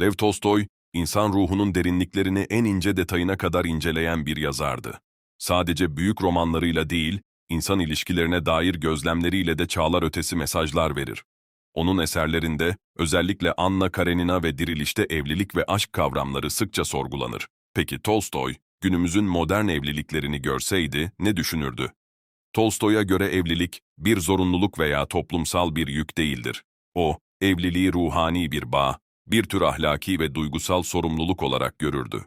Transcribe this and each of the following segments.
Lev Tolstoy, insan ruhunun derinliklerini en ince detayına kadar inceleyen bir yazardı. Sadece büyük romanlarıyla değil, insan ilişkilerine dair gözlemleriyle de çağlar ötesi mesajlar verir. Onun eserlerinde özellikle Anna Karenina ve Dirilişte evlilik ve aşk kavramları sıkça sorgulanır. Peki Tolstoy, günümüzün modern evliliklerini görseydi ne düşünürdü? Tolstoy'a göre evlilik bir zorunluluk veya toplumsal bir yük değildir. O, evliliği ruhani bir bağ, bir tür ahlaki ve duygusal sorumluluk olarak görürdü.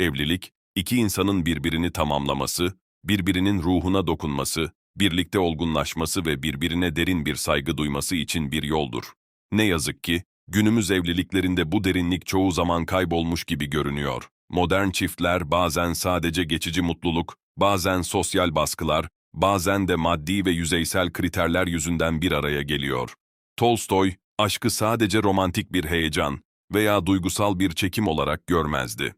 Evlilik, iki insanın birbirini tamamlaması, birbirinin ruhuna dokunması, birlikte olgunlaşması ve birbirine derin bir saygı duyması için bir yoldur. Ne yazık ki, günümüz evliliklerinde bu derinlik çoğu zaman kaybolmuş gibi görünüyor. Modern çiftler bazen sadece geçici mutluluk, bazen sosyal baskılar, bazen de maddi ve yüzeysel kriterler yüzünden bir araya geliyor. Tolstoy, aşkı sadece romantik bir heyecan veya duygusal bir çekim olarak görmezdi.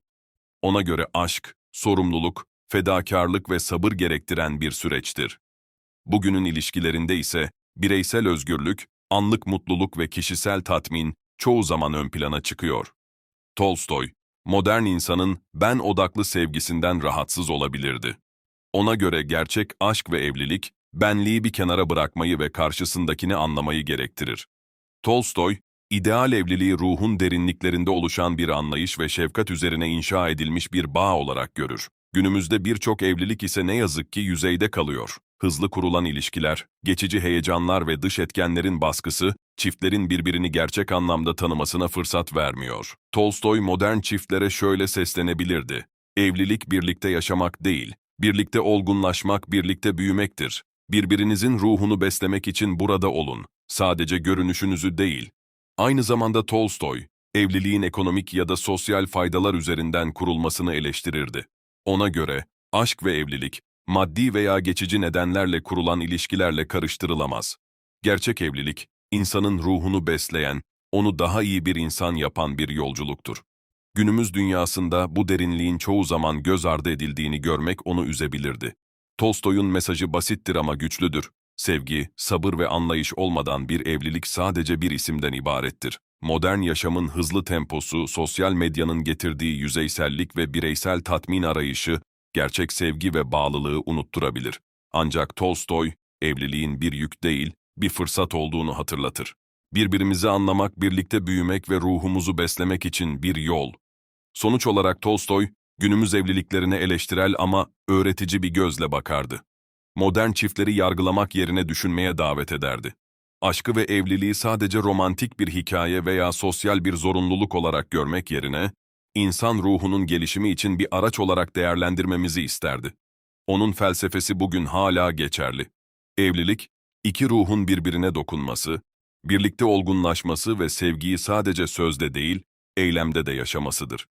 Ona göre aşk, sorumluluk, fedakarlık ve sabır gerektiren bir süreçtir. Bugünün ilişkilerinde ise bireysel özgürlük, anlık mutluluk ve kişisel tatmin çoğu zaman ön plana çıkıyor. Tolstoy, modern insanın ben odaklı sevgisinden rahatsız olabilirdi. Ona göre gerçek aşk ve evlilik, benliği bir kenara bırakmayı ve karşısındakini anlamayı gerektirir. Tolstoy, ideal evliliği ruhun derinliklerinde oluşan bir anlayış ve şefkat üzerine inşa edilmiş bir bağ olarak görür. Günümüzde birçok evlilik ise ne yazık ki yüzeyde kalıyor. Hızlı kurulan ilişkiler, geçici heyecanlar ve dış etkenlerin baskısı, çiftlerin birbirini gerçek anlamda tanımasına fırsat vermiyor. Tolstoy modern çiftlere şöyle seslenebilirdi. Evlilik birlikte yaşamak değil, birlikte olgunlaşmak, birlikte büyümektir. Birbirinizin ruhunu beslemek için burada olun. Sadece görünüşünüzü değil. Aynı zamanda Tolstoy, evliliğin ekonomik ya da sosyal faydalar üzerinden kurulmasını eleştirirdi. Ona göre, aşk ve evlilik, maddi veya geçici nedenlerle kurulan ilişkilerle karıştırılamaz. Gerçek evlilik, insanın ruhunu besleyen, onu daha iyi bir insan yapan bir yolculuktur. Günümüz dünyasında bu derinliğin çoğu zaman göz ardı edildiğini görmek onu üzebilirdi. Tolstoy'un mesajı basittir ama güçlüdür. Sevgi, sabır ve anlayış olmadan bir evlilik sadece bir isimden ibarettir. Modern yaşamın hızlı temposu, sosyal medyanın getirdiği yüzeysellik ve bireysel tatmin arayışı, gerçek sevgi ve bağlılığı unutturabilir. Ancak Tolstoy, evliliğin bir yük değil, bir fırsat olduğunu hatırlatır. Birbirimizi anlamak, birlikte büyümek ve ruhumuzu beslemek için bir yol. Sonuç olarak Tolstoy, günümüz evliliklerine eleştirel ama öğretici bir gözle bakardı. Modern çiftleri yargılamak yerine düşünmeye davet ederdi. Aşkı ve evliliği sadece romantik bir hikaye veya sosyal bir zorunluluk olarak görmek yerine, insan ruhunun gelişimi için bir araç olarak değerlendirmemizi isterdi. Onun felsefesi bugün hala geçerli. Evlilik, iki ruhun birbirine dokunması, birlikte olgunlaşması ve sevgiyi sadece sözde değil, eylemde de yaşamasıdır.